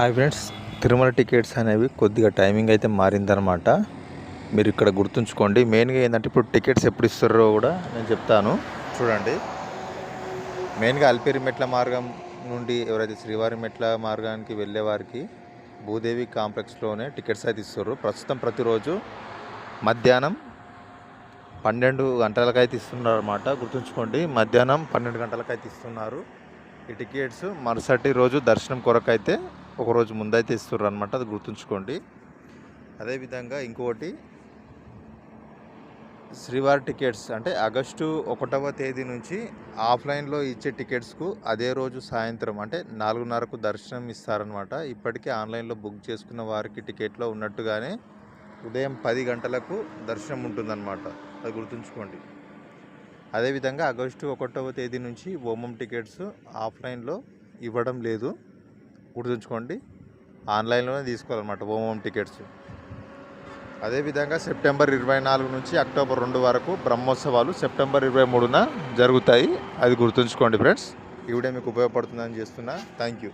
Hi friends Tirumala tickets అనేవి కొద్దిగా timing అయితే మారిందనమాట మీరు ఇక్కడ గుర్తుంచుకోండి మెయిన్గా ఏంటంటే ఇప్పుడు టికెట్స్ ఎప్పుడు ఇస్తారో కూడా నేను చెప్తాను. చూడండి. మెయిన్గా అల్పేరి మెట్ల మార్గం నుండి ఎవరైతే శ్రీవారి మెట్ల మార్గానికి వెళ్ళే వారికి భూదేవి కాంప్లెక్స్లోనే టికెట్స్ అయితే ఇస్తారు. ప్రస్తుతం ప్రతిరోజు మధ్యాహ్నం పన్నెండు గంటలకైతే ఇస్తున్నారు అనమాట గుర్తుంచుకోండి మధ్యాహ్నం పన్నెండు గంటలకైతే ఇస్తున్నారు ఈ టికెట్స్ మరుసటి రోజు దర్శనం కొరకైతే ఒక రోజు ముందైతే ఇస్తుర్రు అనమాట అది గుర్తుంచుకోండి. అదేవిధంగా ఇంకొకటి శ్రీవారి టికెట్స్ అంటే ఆగస్టు ఒకటవ తేదీ నుంచి ఆఫ్లైన్లో ఇచ్చే టికెట్స్కు అదే రోజు సాయంత్రం అంటే నాలుగున్నరకు దర్శనం ఇస్తారనమాట ఇప్పటికే ఆన్లైన్లో బుక్ చేసుకున్న వారికి టికెట్లో ఉన్నట్టుగానే ఉదయం పది గంటలకు దర్శనం ఉంటుందన్నమాట అది గుర్తుంచుకోండి. అదేవిధంగా ఆగస్టు ఒకటవ తేదీ నుంచి ఓమం టికెట్స్ ఆఫ్లైన్లో ఇవ్వడం లేదు. గుర్తుంచుకోండి ఆన్లైన్లోనే తీసుకోవాలన్నమాట హోమ్ టికెట్స్. అదేవిధంగా సెప్టెంబర్ ఇరవై నాలుగు నుంచి అక్టోబర్ రెండు వరకు బ్రహ్మోత్సవాలు సెప్టెంబర్ ఇరవై మూడున జరుగుతాయి. అది గుర్తుంచుకోండి ఫ్రెండ్స్. ఈ వీడియో మీకు ఉపయోగపడుతుందని చేస్తున్నా. Thank you.